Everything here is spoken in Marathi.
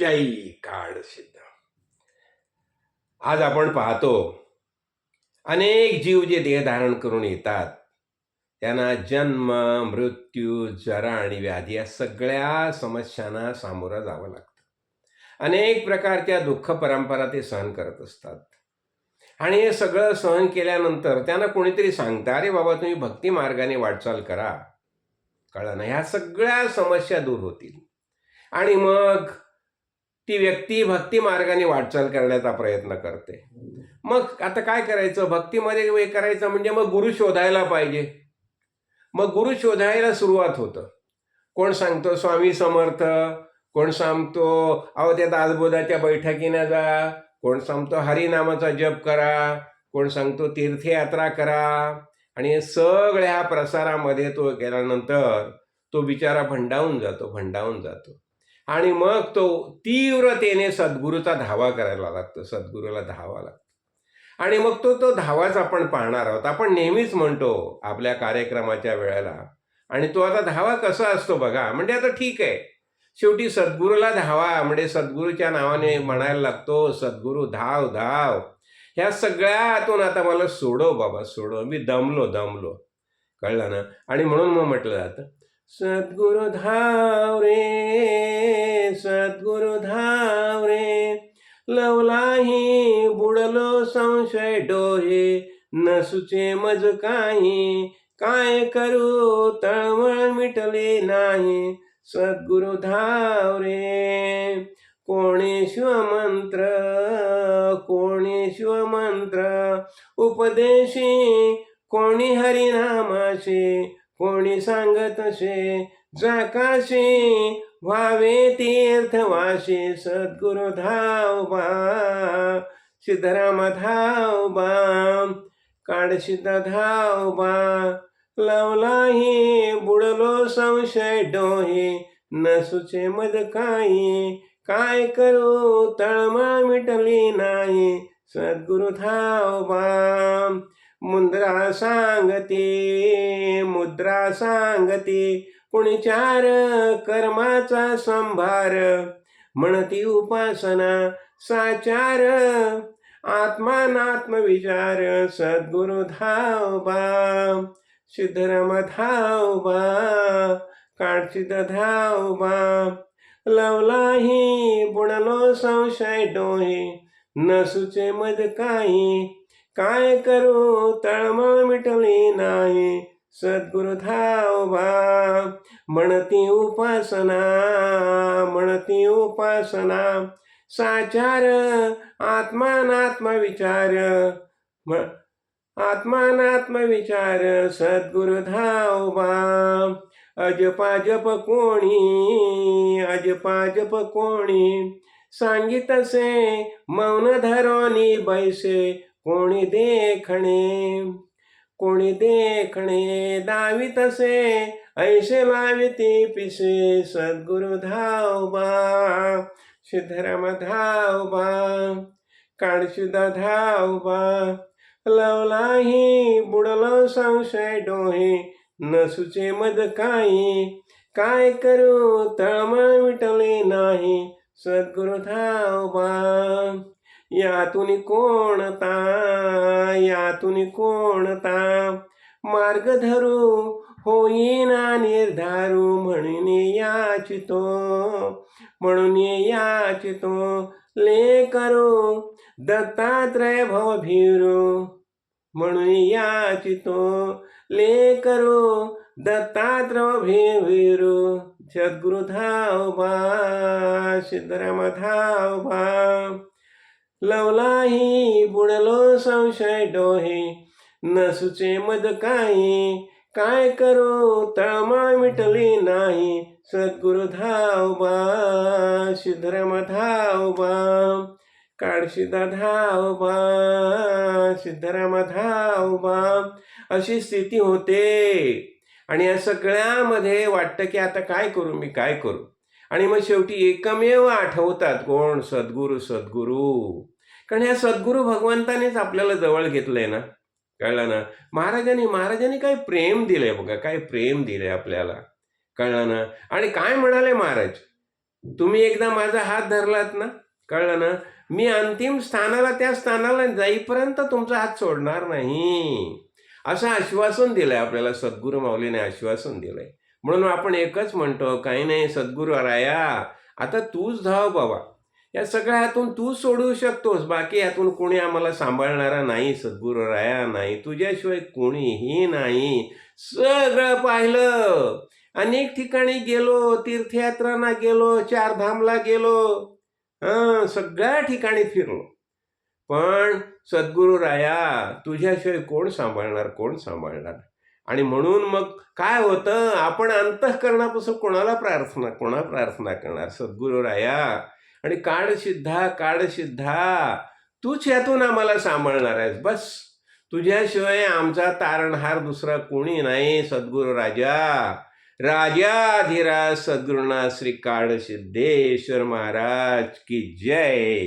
जय काळ सिद्ध. आज आपण पाहतो अनेक जीव जे देह धारण करून येतात त्यांना जन्म मृत्यू जरा आणि व्याधी या सगळ्या समस्यांना सामोरं जावं लागतं. अनेक प्रकारच्या दुःख परंपरा ते सहन करत असतात. आणि हे सगळं सहन केल्यानंतर त्यांना कोणीतरी सांगतं अरे बाबा तुम्ही भक्ती मार्गाने वाटचाल करा. कळलं ना ह्या सगळ्या समस्या दूर होतील. आणि मग ती व्यक्ती भक्ती मार्गाने वाटचाल करण्याचा प्रयत्न करते. मग आता काय करायचं? भक्तीमध्ये हे करायचं म्हणजे मग गुरु शोधायला पाहिजे. मग गुरु शोधायला सुरुवात होतं. कोण सांगतो स्वामी समर्थ कोण सांगतो अहो त्या दासबोधाच्या बैठकीनं जा कोण सांगतो हरिनामाचा जप करा कोण सांगतो तीर्थयात्रा करा. आणि सगळ्या प्रसारामध्ये तो गेल्यानंतर तो बिचारा भंडावून जातो भंडावून जातो. आणि मग तो तीव्रतेने सद्गुरूचा धावा करायला लागतो सद्गुरूला धावा लागतो. आणि मग तो तो धावाच आपण पाहणार आहोत. आपण नेहमीच म्हणतो आपल्या कार्यक्रमाच्या वेळेला आणि तो आता धावा कसा असतो बघा म्हणजे आता ठीक आहे. शेवटी सद्गुरूला धावा म्हणजे सद्गुरूच्या नावाने म्हणायला लागतो सद्गुरू धाव धाव. ह्या सगळ्यातून आता मला सोडव बाबा सोडव. मी दमलो दमलो. कळलं ना? आणि म्हणून मग म्हटलं जातं सद्गुरु धाव रे सद्गुरु धाव रे लवलाही बुडलो संशय डोहे नसुचे मज काही काय करू तळमळ मिटले नाही. सद्गुरु धाव रे कोणी शिवमंत्र कोणी शिवमंत्र उपदेशी कोणी हरिनामाशी कोणी सांगतसे जाकाशी व्हावे तीर्थवाशी सद्गुरु धाव बा सिद्धराम धाव बा काडसिद्ध धाव बा लवलाही बुडलो संशय डोहे नसुचे मद काही काय करू तळमळ मिटली नाही सद्गुरु धाव बा मुद्रा सांगते मुद्रा सांगते कुणी चार कर्माचा संभार. म्हणती उपासना साचार आत्मानात्म विचार सद्गुरु धावबा सिद्धराम धाव बा काळसिद्ध धाव लवलाही बुडलो संशय डोहे नसुचे मद काही काय करू तळमळ मिटली नाही? सद्गुरु धाव बा. म्हणती उपासना म्हणती उपासना. साचार आत्मानात्म विचार म- आत्मानात्म विचार सद्गुरु धाव बा. अजपा जप कोणी अजपा जप कोणी? सांगितसे मौन धरोनी बैसे. कोणी देखणे कोणी देखणे दावितसे ऐसे लाविती पिसे सद्गुरु धावबा सिद्धराम धाव बा धावबा लवलाही बुडलो संशय डोहे नसुचे मद काही काय करू तळमळ मिटले नाही सद्गुरु धावबा यातून कोणता यातून कोणता मार्ग धरू होईना निर्धारू म्हणून याचितो म्हणून याचितो ले करू दत्तात्रय भवभीरू म्हणून याचितो ले करू दत्तात्रय भीरू सद्गुरु धाव बा सिद्धराम धाव बा. लवलाही बुडलो संशय डोहे. नसुचे मद काही. काय करू? तळमळ मिटली नाही. सद्गुरु धाव बा सिद्धराम धाव बा काळशिदा धाव बा सिद्धराम धाव बा अशी स्थिती होते. आणि या सगळ्यामध्ये वाटतं की आता काय करू? मी काय करू? आणि मग शेवटी एकमेव आठवतात कोण? सद्गुरू सद्गुरू. कारण ह्या सद्गुरू भगवंतानेच आपल्याला जवळ घेतलंय ना? कळलं ना? महाराजांनी महाराजांनी काय प्रेम दिलंय बघा काय प्रेम दिलंय आपल्याला. कळलं ना? आणि काय म्हणाले महाराज? तुम्ही एकदा माझा हात धरलात ना? कळलं ना? मी अंतिम स्थानाला त्या स्थानाला जाईपर्यंत तुमचा हात सोडणार नाही. असं आश्वासन दिलंय आपल्याला सद्गुरू माऊलीने आश्वासन दिलंय. म्हणून आपण एकच म्हणतो काही नाही सद्गुरू राया आता तूच धाव बाबा. या सगळ्या हातून तू सोडवू शकतोस बाकी यातून कोणी आम्हाला सांभाळणारा नाही सद्गुरू राया नाही तुझ्याशिवाय कोणीही नाही. सगळं पाहिलं. अनेक ठिकाणी गेलो तीर्थयात्रांना गेलो चारधामला गेलो. हां सगळ्या ठिकाणी फिरलो. पण सद्गुरू राया तुझ्याशिवाय कोण सांभाळणार कोण सांभाळणार? आणि म्हणून मग काय होतं? आपण अंतःकरणापासून कोणाला प्रार्थना कोणा प्रार्थना करणार? सद्गुरू राया. आणि काळ सिद्धा सिद्धा तूच यातून आम्हाला सांभाळणार आहेस. बस. तुझ्याशिवाय आमचा तारणहार दुसरा कोणी नाही सद्गुरू राजा. राजाधिराज सद्गुरुना श्री काळ सिद्धेश्वर महाराज की जय.